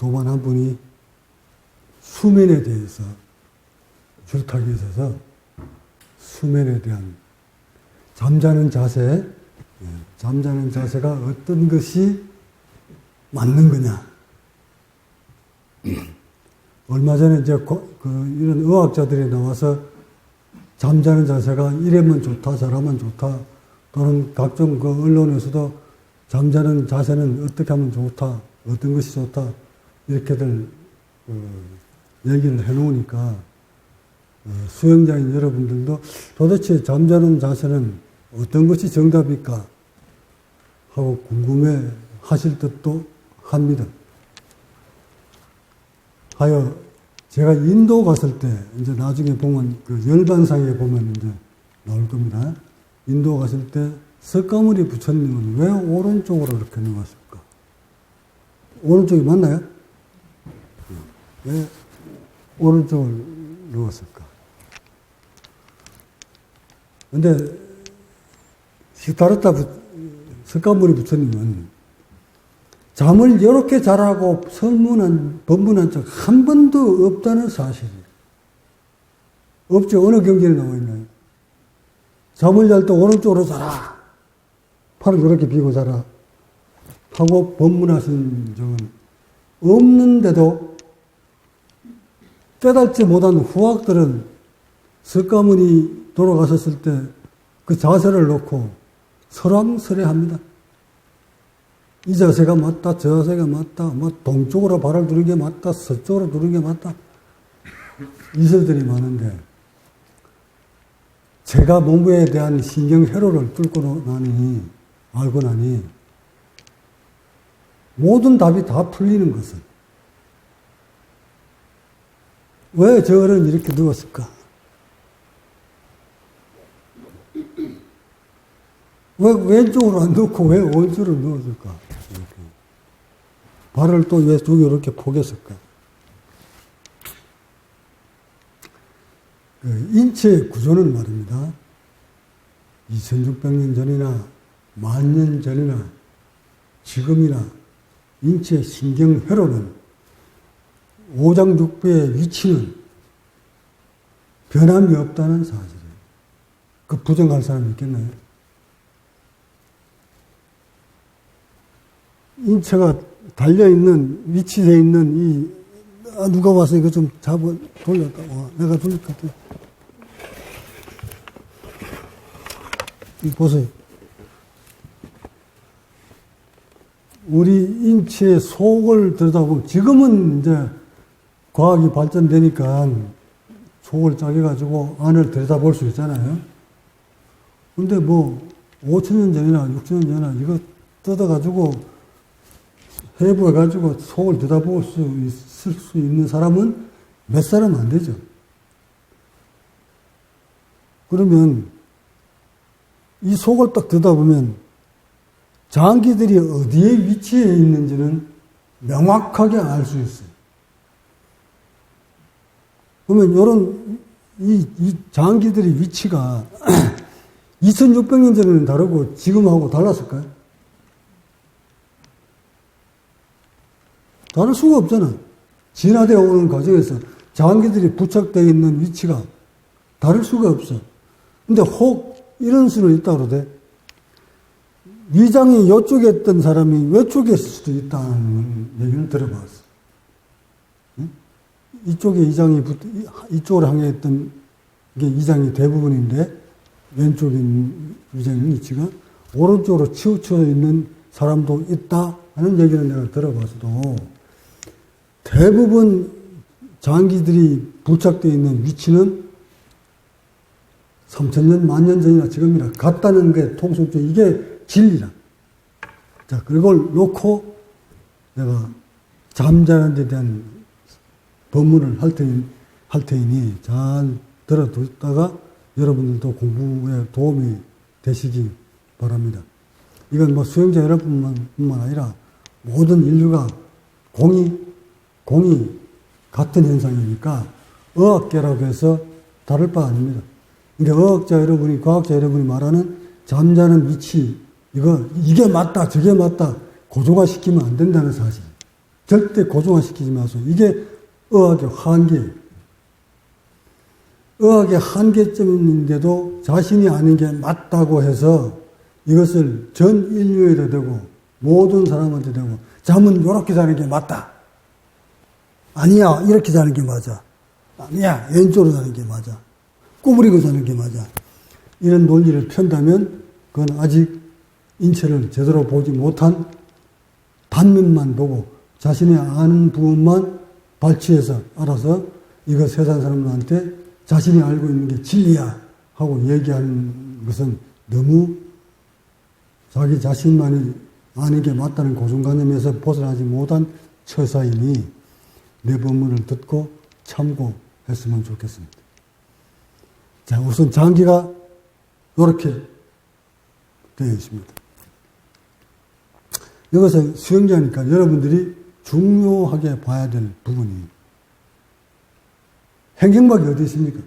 두분한 분이 수면에 대해서 줄타기에 있어서 수면에 대한 잠자는 자세, 예, 잠자는 자세가 어떤 것이 맞는 거냐. 얼마 전에 이제 고- 그 이런 의학자들이 나와서 잠자는 자세가 이러면 좋다, 저러면 좋다, 또는 각종 그 언론에서도 잠자는 자세는 어떻게 하면 좋다, 어떤 것이 좋다, 이렇게들 어, 얘기를 해놓으니까 어, 수영자인 여러분들도 도대체 잠자는 자세는 어떤 것이 정답일까 하고 궁금해 하실 듯도 합니다. 하여 제가 인도 갔을 때 이제 나중에 보면 그 열반상에 보면 이제 나올 겁니다. 인도 갔을 때 석가모니 부처님은 왜 오른쪽으로 이렇게 누웠을까? 오른쪽이 맞나요? 왜 오른쪽을 누웠을까? 근데 시타르타 부, 석가모니 부처님은 잠을 이렇게 잘하고 설문한, 법문한 적 한 번도 없다는 사실이에요. 없죠. 어느 경전에 나와 있나요? 잠을 잘 때 오른쪽으로 자라. 팔을 그렇게 비고 자라. 하고 법문하신 적은 없는데도 깨닫지 못한 후학들은 석가모니 돌아가셨을 때 그 자세를 놓고 설왕설해 합니다. 이 자세가 맞다, 저 자세가 맞다, 뭐 동쪽으로 발을 두는 게 맞다, 서쪽으로 두는 게 맞다. 이설들이 많은데 제가 몸부에 대한 신경 회로를 뚫고 나니 알고 나니 모든 답이 다 풀리는 것은 왜 저는 이렇게 누웠을까? 왜 왼쪽으로 안 놓고 왜 오른쪽으로 누웠을까? 이렇게. 발을 또 왜 두 개 이렇게 포겼을까? 그 인체의 구조는 말입니다. 2600년 전이나 만 년 전이나 지금이나 인체 신경회로는 오장육부의 위치는 변함이 없다는 사실이에요. 그 부정할 사람이 있겠나요? 인체가 달려있는, 위치에 있는 이, 아, 누가 와서 이거 좀 잡아, 돌렸다. 와, 내가 돌릴 것 보세요. 우리 인체의 속을 들여다보면, 지금은 이제 과학이 발전되니까 속을 짜게 가지고 안을 들여다볼 수 있잖아요. 근데 뭐, 5천 년 전이나 6천 년 전이나 이거 뜯어 가지고 해부해 가지고 속을 들여다볼 수 있을 수 있는 사람은 몇 사람 안 되죠. 그러면 이 속을 딱 들여다보면 장기들이 어디에 위치해 있는지는 명확하게 알 수 있어요. 그러면 이런 이, 이 장기들의 위치가 2600년 전에는 다르고 지금하고 달랐을까요? 다를 수가 없잖아. 진화되어 오는 과정에서 장기들이 부착되어 있는 위치가 다를 수가 없어. 근데 혹 이런 수는 있다 그러대. 위장이 이쪽에 있던 사람이 외쪽에 있을 수도 있다는 얘기를 들어봤어. 응? 이쪽에 이장이 붙, 이쪽으로 향해 있던 게 이장이 대부분인데 왼쪽에 있는 위장의 위치가 오른쪽으로 치우쳐 있는 사람도 있다 하는 얘기를 내가 들어봐서도 대부분 장기들이 부착되어 있는 위치는 3천년, 만년 전이나 지금이나 같다는 게 통속적 이게 진리라. 자, 그걸 놓고 내가 잠자는 데 대한 법문을 할 테니, 할 테니 잘 들어두다가 여러분들도 공부에 도움이 되시기 바랍니다. 이건 뭐 수영자 여러분만 뿐만 아니라 모든 인류가 공이, 공이 같은 현상이니까 의학계라고 해서 다를 바 아닙니다. 그러니까 의학자 여러분이, 과학자 여러분이 말하는 잠자는 위치, 이거, 이게 맞다, 저게 맞다, 고조화 시키면 안 된다는 사실. 절대 고정화시키지 마세요. 이게 의학의 한계예요. 의학의 한계점인데도 자신이 아는 게 맞다고 해서 이것을 전 인류에도 되고 모든 사람한테 되고 잠은 이렇게 자는 게 맞다. 아니야 이렇게 자는 게 맞아. 아니야 왼쪽으로 자는 게 맞아. 꾸부리고 자는 게 맞아. 이런 논리를 편다면 그건 아직 인체를 제대로 보지 못한 단면만 보고 자신의 아는 부분만 발치해서 알아서 이거 세상 사람들한테 자신이 알고 있는 게 진리야 하고 얘기하는 것은 너무 자기 자신만이 아는 게 맞다는 고정관념에서 벗어나지 못한 처사이니 내 법문을 듣고 참고했으면 좋겠습니다. 자, 우선 장기가 이렇게 되어 있습니다. 이것은 수영자니까 여러분들이 중요하게 봐야 될 부분이 행경박이 어디 있습니까?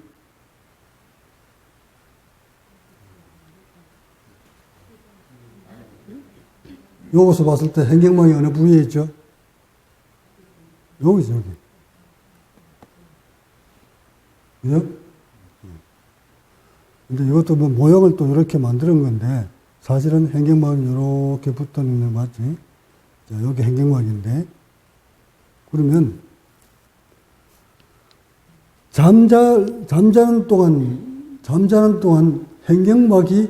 여기서 봤을 때 행경박이 어느 부위에 있죠? 여기죠, 여기. 그죠? 근데 이것도 뭐 모형을 또 이렇게 만드는 건데, 사실은 행경막이 이렇게 붙어 있는 거 맞지? 자, 여기 행경막인데, 그러면, 잠자, 잠자는 동안, 잠자는 동안 행경막이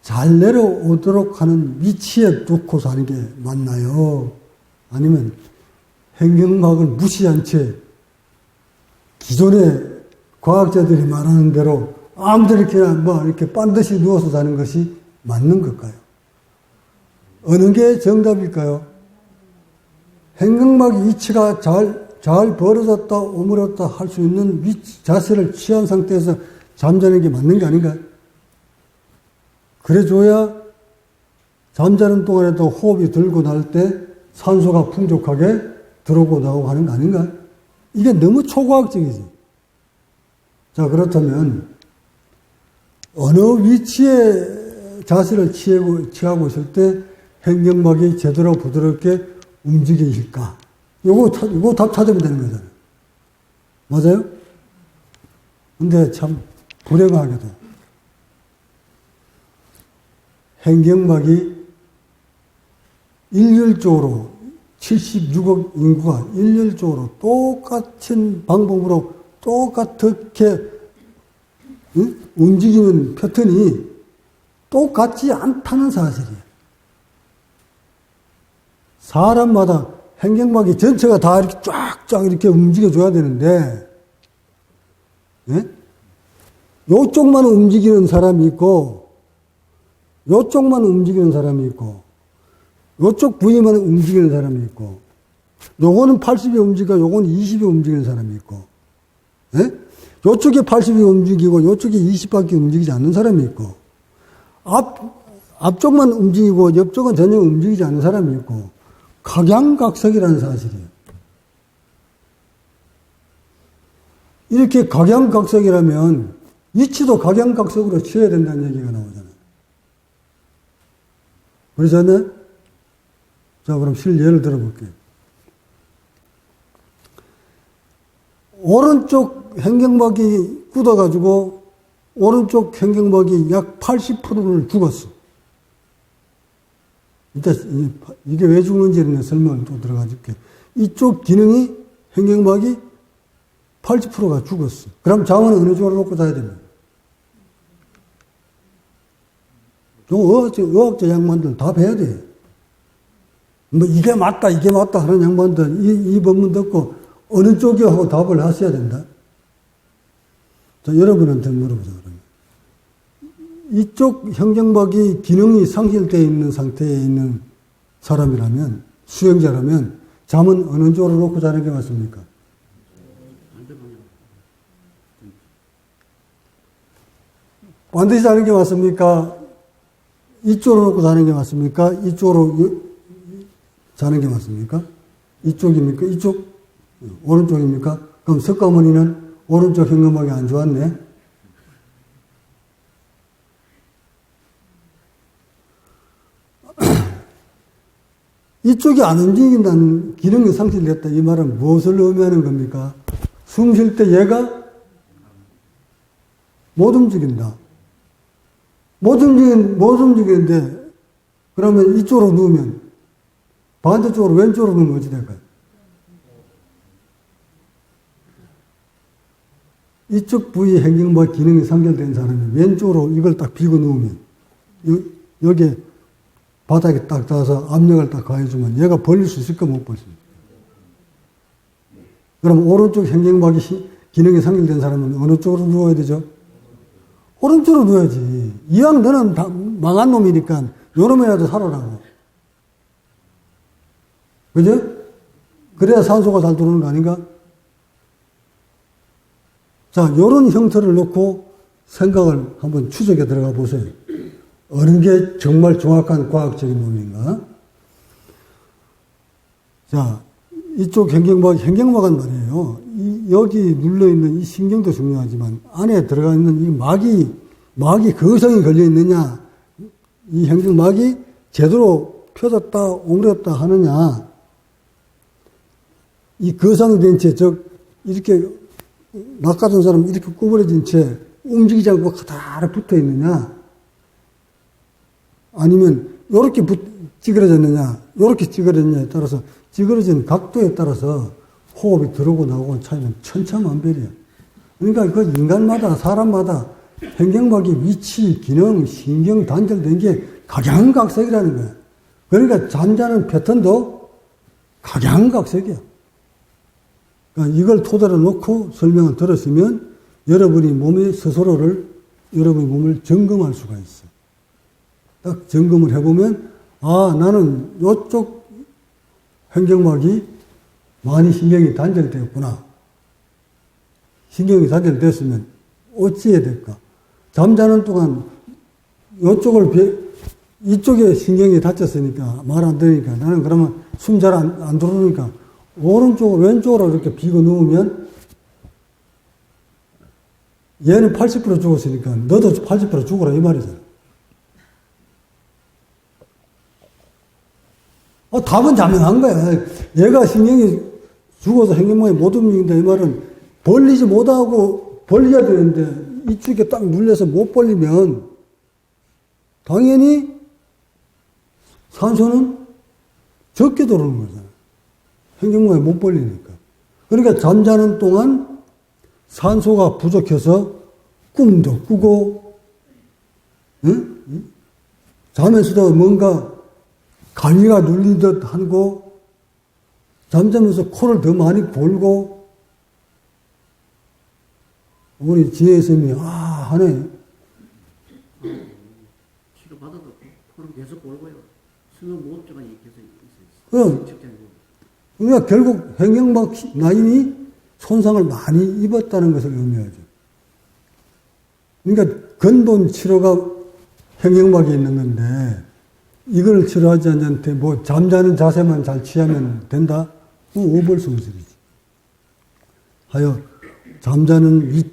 잘 내려오도록 하는 위치에 두고 사는 게 맞나요? 아니면 행경막을 무시한 채 기존의 과학자들이 말하는 대로 아무데나 뭐 이렇게 반드시 누워서 사는 것이 맞는 걸까요? 어느 게 정답일까요? 행경막 위치가 잘, 잘 벌어졌다, 오므렸다 할 수 있는 위치, 자세를 취한 상태에서 잠자는 게 맞는 게 아닌가요? 그래줘야 잠자는 동안에도 호흡이 들고 날 때 산소가 풍족하게 들어오고 나오고 하는 거 아닌가? 이게 너무 초과학적이지. 자, 그렇다면, 어느 위치에 자세를 취하고, 취하고 있을 때 행경막이 제대로 부드럽게 움직이실까? 요거, 찾- 요거 답 찾으면 되는 거잖아요. 맞아요? 근데 참, 불행하게도, 행경막이 일률적으로 76억 인구가 일률적으로 똑같은 방법으로 똑같게 응? 움직이는 패턴이 똑같지 않다는 사실이에요. 사람마다 행경막이 전체가 다 이렇게 쫙쫙 이렇게 움직여줘야 되는데, 예? 요쪽만 움직이는 사람이 있고, 요쪽만 움직이는 사람이 있고, 요쪽 부위만 움직이는 사람이 있고, 요거는 80이 움직여, 요거는 20이 움직이는 사람이 있고, 예? 요쪽에 80이 움직이고, 요쪽에 20밖에 움직이지 않는 사람이 있고, 앞, 앞쪽만 움직이고, 옆쪽은 전혀 움직이지 않는 사람이 있고, 각양각색이라는 사실이에요. 이렇게 각양각색이라면, 위치도 각양각색으로 취해야 된다는 얘기가 나오잖아요. 그러잖아요? 자, 그럼 실 예를 들어볼게요. 오른쪽 행경막이 굳어가지고 오른쪽 행경막이 약 80%를 죽었어. 이따 이게 왜 죽는지는 설명을 또 들어가 줄게. 이쪽 기능이 행경막이 80%가 죽었어. 그럼 잠은 어느 쪽으로 놓고 자야 됩니까? 의학자, 의학자 양반들 다 배야 돼. 뭐, 이게 맞다, 이게 맞다 하는 양반들, 이, 이 법문 듣고 어느 쪽이 하고 답을 하셔야 된다. 자, 여러분한테 물어보자. 이쪽 형경박이 기능이 상실되어 있는 상태에 있는 사람이라면, 수행자라면, 잠은 어느 쪽으로 놓고 자는 게 맞습니까? 반드시 자는 게 맞습니까? 이쪽으로 놓고 자는 게 맞습니까? 이쪽으로 요- 자는 게 맞습니까? 이쪽입니까? 이쪽? 오른쪽입니까? 그럼 석가모니는 오른쪽 현금막이 안 좋았네? 이쪽이 안 움직인다는 기능이 상실됐다. 이 말은 무엇을 의미하는 겁니까? 숨 쉴 때 얘가 못 움직인다. 못 움직인, 못 움직이는데, 그러면 이쪽으로 누우면, 반대쪽으로 왼쪽으로 누우면 어찌 될까요? 이쪽 부위 행정과 기능이 상실된 사람이 왼쪽으로 이걸 딱 비고 누우면, 여, 여기에 바닥에 딱 닿아서 압력을 딱 가해주면 얘가 벌릴 수 있을까 못 벌습니다. 그럼 오른쪽 시- 기능이 상실된 사람은 어느 쪽으로 누워야 되죠? 오른쪽으로 누워야지. 이왕 너는 다 망한 놈이니까 요놈이라도 살아라고. 그죠? 그래야 산소가 잘 들어오는 거 아닌가? 자, 요런 형태를 놓고 생각을 한번 추적에 들어가 보세요. 어느 게 정말 정확한 과학적인 놈인가? 자, 이쪽 행경막, 행경막은 말이에요. 이, 여기 눌러있는 이 신경도 중요하지만 안에 들어가 있는 이 막이, 막이 거성이 걸려 있느냐, 이 행경막이 제대로 펴졌다, 오므렸다 하느냐, 이 거성이 된 채, 즉, 이렇게 낚아둔 사람 이렇게 구부러진 채 움직이지 않고 가다로 붙어 있느냐, 아니면 요렇게 붙, 찌그러졌느냐, 요렇게 찌그러졌느냐에 따라서 찌그러진 각도에 따라서 호흡이 들어오고 나오고 차이는 천차만별이야. 그러니까 그 인간마다 사람마다 행경막의 위치, 기능, 신경 단절된 게 각양각색이라는 거야. 그러니까 잠자는 패턴도 각양각색이야. 그러니까 이걸 토대로 놓고 설명을 들었으면 여러분이 몸의 스스로를 여러분의 몸을 점검할 수가 있어. 딱 점검을 해보면 아 나는 이쪽 행정막이 많이 신경이 단절되었구나. 신경이 단절됐으면 어찌해야 될까? 잠자는 동안 이쪽을 비- 이쪽에 신경이 다쳤으니까 말 안 되니까 나는 그러면 숨 잘안 안 들어오니까 오른쪽 왼쪽으로 이렇게 비고 누우면 얘는 80% 죽었으니까 너도 80% 죽어라 이 말이잖아. 어, 답은 자명한 거야. 얘가 신경이 죽어서 행동망이 못 움직인다. 이 말은 벌리지 못하고 벌려야 되는데 이쪽에 딱 눌려서 못 벌리면 당연히 산소는 적게 들어오는 거잖아. 행동망이 못 벌리니까. 그러니까 잠자는 동안 산소가 부족해서 꿈도 꾸고, 응? 자면서도 뭔가 가위가 눌리듯 하고 잠자면서 코를 더 많이 골고 우리 지혜 스님이 아 하네 치료 받아도 코는 계속 골고요. 수면 무호흡증이 계속 있어요. 그러니까 결국 행경막 라인이 손상을 많이 입었다는 것을 의미하죠. 그러니까 근본 치료가 행경막에 있는 건데 이걸 치료하지 않는데 뭐 잠자는 자세만 잘 취하면 된다? 뭐 오벌성설이지. 하여 잠자는 이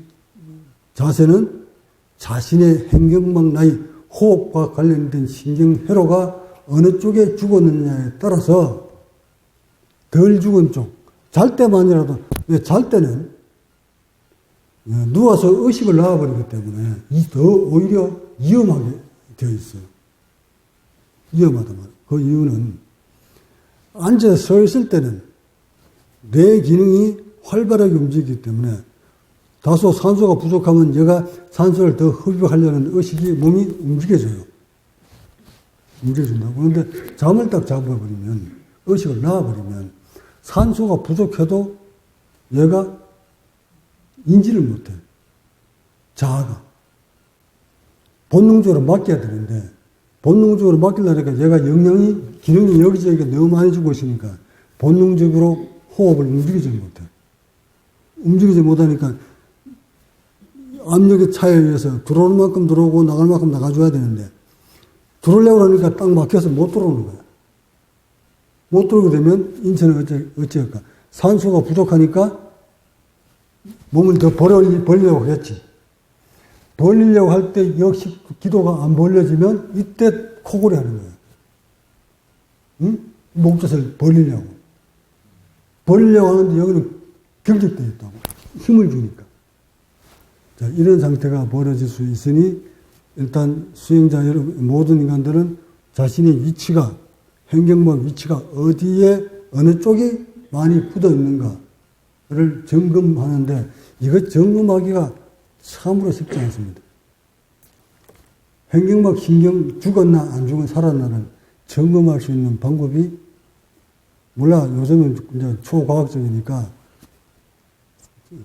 자세는 자신의 행경막 라인 호흡과 관련된 신경회로가 어느 쪽에 죽었느냐에 따라서 덜 죽은 쪽. 잘 때만이라도, 왜잘 때는 어, 누워서 의식을 나와버리기 때문에 이더 오히려 위험하게 되어 있어요. 위험하다 말. 그 이유는 앉아 서 있을 때는 뇌 기능이 활발하게 움직이기 때문에 다소 산소가 부족하면 얘가 산소를 더 흡입하려는 의식이 몸이 움직여져요. 움직여준다고. 그런데 잠을 딱 잡아버리면, 의식을 놔버리면, 산소가 부족해도 얘가 인지를 못해. 자아가. 본능적으로 맡겨야 되는데, 본능적으로 맡기려니까 얘가 영향이, 기능이 여기저기 너무 많이 주고 있으니까, 본능적으로 호흡을 움직이지 못해. 움직이지 못하니까, 압력의 차에 의해서 들어오는 만큼 들어오고 나갈 만큼 나가줘야 되는데, 들어오려고 하니까 딱 막혀서 못 들어오는 거야. 못 들어오게 되면 인체는 어째, 어찌할까? 산소가 부족하니까 몸을 더 벌리, 벌리려고 했지. 벌리려고 할 때 역시 그 기도가 안 벌려지면 이때 코골이 하는 거야. 응? 목젖을 벌리려고. 벌리려고 하는데 여기는 경직되어 있다고. 힘을 주니까. 자, 이런 상태가 벌어질 수 있으니 일단 수행자 여러분, 모든 인간들은 자신의 위치가, 행경막 위치가 어디에, 어느 쪽이 많이 굳어 있는가를 점검하는데 이것 점검하기가 참으로 쉽지 않습니다. 행경막 신경 죽었나 안 죽은 살았나를 점검할 수 있는 방법이 몰라 요즘은 이제 초과학적이니까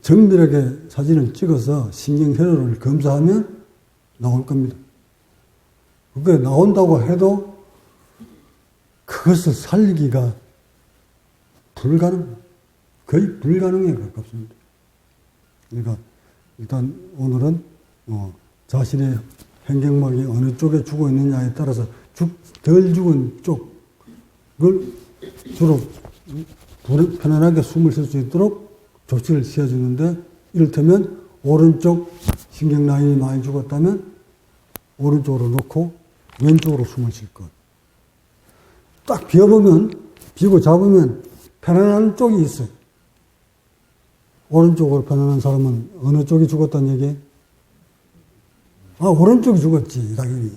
정밀하게 사진을 찍어서 신경 혈흔을 검사하면 나올 겁니다. 그게 나온다고 해도 그것을 살리기가 불가능, 거의 불가능에 가깝습니다. 그러니까 일단 오늘은 어, 자신의 행경막이 어느 쪽에 죽어 있느냐에 따라서 죽, 덜 죽은 쪽을 주로 불- 편안하게 숨을 쉴 수 있도록 조치를 취해주는데 이를테면 오른쪽 신경 라인이 많이 죽었다면 오른쪽으로 놓고 왼쪽으로 숨을 쉴 것. 딱 비워보면, 비고 잡으면 편안한 쪽이 있어요. 오른쪽으로 편안한 사람은 어느 쪽이 죽었다는 얘기? 아, 오른쪽이 죽었지, 당연히.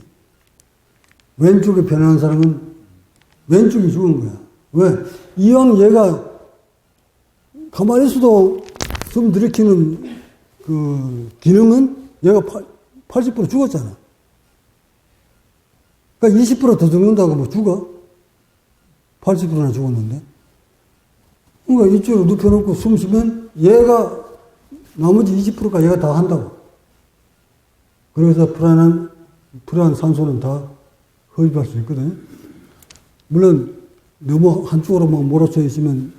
왼쪽이 편안한 사람은 왼쪽이 죽은 거야. 왜? 이왕 얘가 가만히 있어도 숨 들이키는 그 기능은 얘가 80% 죽었잖아. 그러니까 20%더 죽는다고 뭐 죽어? 80%나 죽었는데. 그러니까 이쪽으로 눕혀놓고 숨 쉬면 얘가 나머지 20%가 얘가 다 한다고. 그래서 불안한, 불안한 산소는 다 흡입할 수 있거든요. 물론 너무 한쪽으로만 몰아쳐 있으면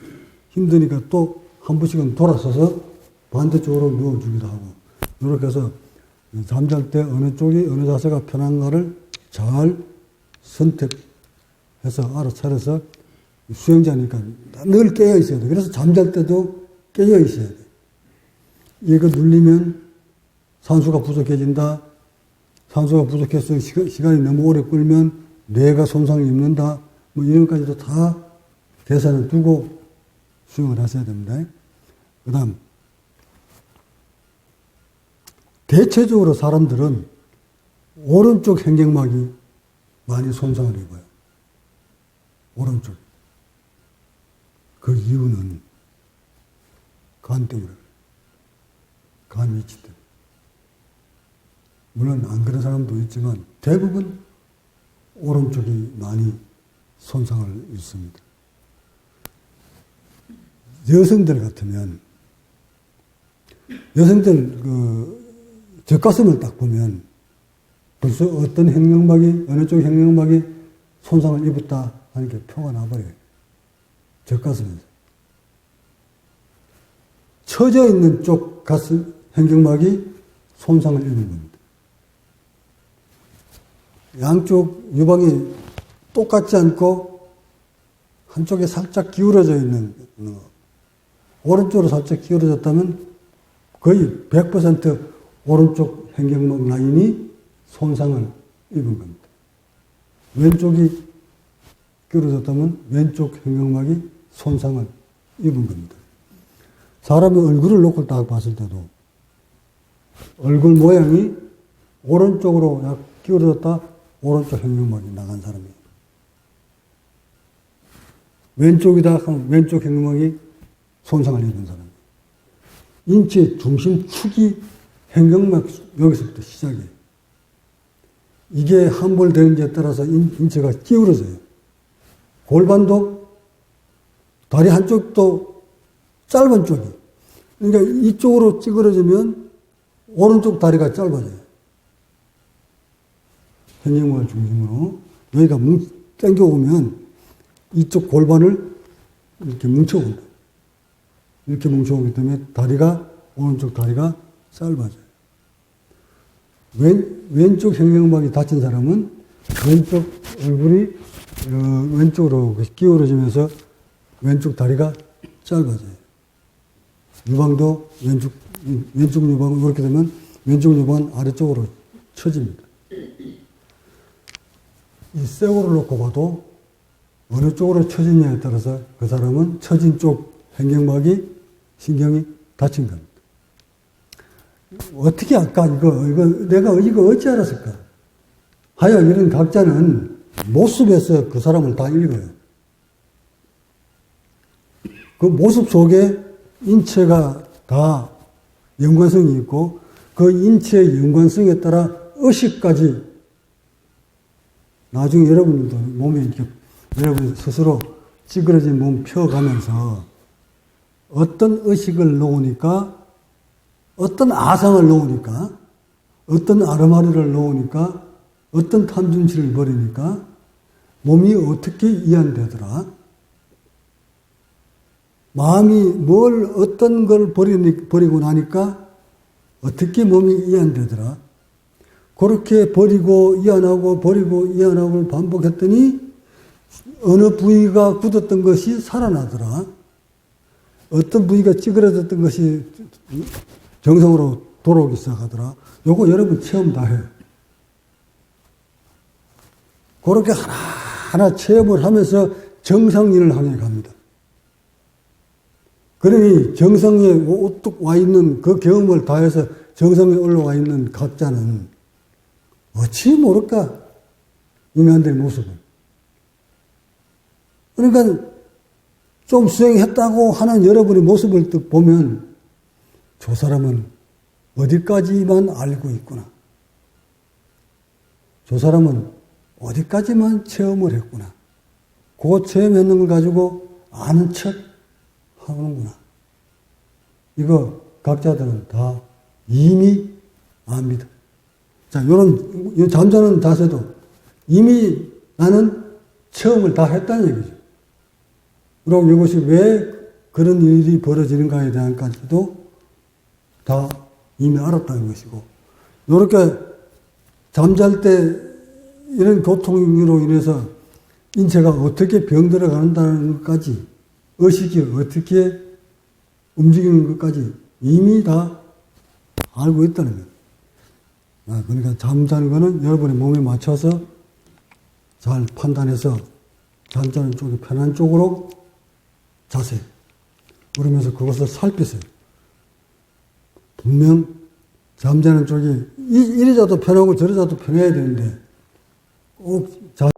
힘드니까 또 한 번씩은 돌아서서 반대쪽으로 누워주기도 하고. 이렇게 해서 잠잘 때 어느 쪽이 어느 자세가 편한가를 잘 선택해서 알아차려서 수행자니까 늘 깨어 있어야 돼. 그래서 잠잘 때도 깨어 있어야 돼. 이거 눌리면 산소가 부족해진다. 산소가 부족해서 시간, 시간이 너무 오래 끌면 뇌가 손상이 입는다. 뭐 이런 것까지도 다 계산을 두고 수행을 하셔야 됩니다. 그 다음, 대체적으로 사람들은 오른쪽 행경막이 많이 손상을 입어요. 오른쪽. 그 이유는 간 때문에. 간 위치 때문에. 물론 안 그런 사람도 있지만 대부분 오른쪽이 많이 손상을 입습니다. 여성들 같으면 여성들 그 젖가슴을 딱 보면 벌써 어떤 행명막이 어느 쪽 행명막이 손상을 입었다 하는 게 표가 나버려요. 젖가슴에서. 처져 있는 쪽 가슴 행경막이 손상을 입은 겁니다. 양쪽 유방이 똑같지 않고 한쪽에 살짝 기울어져 있는 어, 오른쪽으로 살짝 기울어졌다면 거의 100% 오른쪽 행경막 라인이 손상을 입은 겁니다. 왼쪽이 기울어졌다면 왼쪽 행경막이 손상을 입은 겁니다. 사람의 얼굴을 놓고 딱 봤을 때도 얼굴 모양이 오른쪽으로 약 기울어졌다 오른쪽 행경막이 나간 사람이에요. 왼쪽이다 하면 왼쪽 행경막이 손상을 입은 사람. 인체 중심 축이 행경막 여기서부터 시작이에요. 이게 함몰되는지에 따라서 인, 인체가 기울어져요. 골반도 다리 한쪽도 짧은 쪽이. 그러니까 이쪽으로 찌그러지면 오른쪽 다리가 짧아져요. 행경막을 중심으로 여기가 뭉, 당겨오면 이쪽 골반을 이렇게 뭉쳐온다. 이렇게 뭉쳐오기 때문에 다리가, 오른쪽 다리가 짧아져요. 왼, 왼쪽 행경막이 다친 사람은 왼쪽 얼굴이 어, 왼쪽으로 기울어지면서 왼쪽 다리가 짧아져요. 유방도 왼쪽, 왼쪽 유방은 이렇게 되면 왼쪽 유방은 아래쪽으로 처집니다. 이 쇠고를 놓고 봐도 어느 쪽으로 처지냐에 따라서 그 사람은 처진 쪽 행경막이 신경이 다친 겁니다. 어떻게 아까 이거, 이거, 내가 이거 어찌 알았을까? 하여 이런 각자는 모습에서 그 사람을 다 읽어요. 그 모습 속에 인체가 다 연관성이 있고 그 인체의 연관성에 따라 의식까지 나중에 여러분들도 몸에 이렇게 여러분 스스로 찌그러진 몸 펴가면서 어떤 의식을 놓으니까 어떤 아상을 놓으니까 어떤 아르마리를 놓으니까 어떤 탐진치를 버리니까 몸이 어떻게 이완되더라 마음이 뭘 어떤 걸 버리니, 버리고 나니까 어떻게 몸이 이완되더라 그렇게 버리고 이완하고 버리고 이완하고 반복했더니 어느 부위가 굳었던 것이 살아나더라. 어떤 부위가 찌그러졌던 것이 정상으로 돌아오기 시작하더라. 요거 여러분 체험 다 해요. 그렇게 하나하나 체험을 하면서 정상인을 향해 갑니다. 그러니 정상에 우뚝 와 있는 그 경험을 다해서 정상에 올라와 있는 각자는 어찌 모를까? 인간들의 모습을. 그러니까 좀 수행했다고 하는 여러분의 모습을 딱 보면 저 사람은 어디까지만 알고 있구나. 저 사람은 어디까지만 체험을 했구나. 그 체험했는 걸 가지고 아는 척 하는구나. 이거 각자들은 다 이미 압니다. 자, 요런, 요 잠자는 자세도 이미 나는 체험을 다 했다는 얘기죠. 그리고 이것이 왜 그런 일이 벌어지는가에 대한까지도 다 이미 알았다는 것이고, 요렇게 잠잘 때 이런 고통으로 인해서 인체가 어떻게 병들어 간다는 것까지, 의식이 어떻게 움직이는 것까지 이미 다 알고 있다는 거예요. 아, 그러니까 잠자는 거는 여러분의 몸에 맞춰서 잘 판단해서 잠자는 쪽이 편한 쪽으로 자세요. 그러면서 그것을 살피세요. 분명 잠자는 쪽이 이- 이리 자도 편하고 저리 자도 편해야 되는데 꼭 자,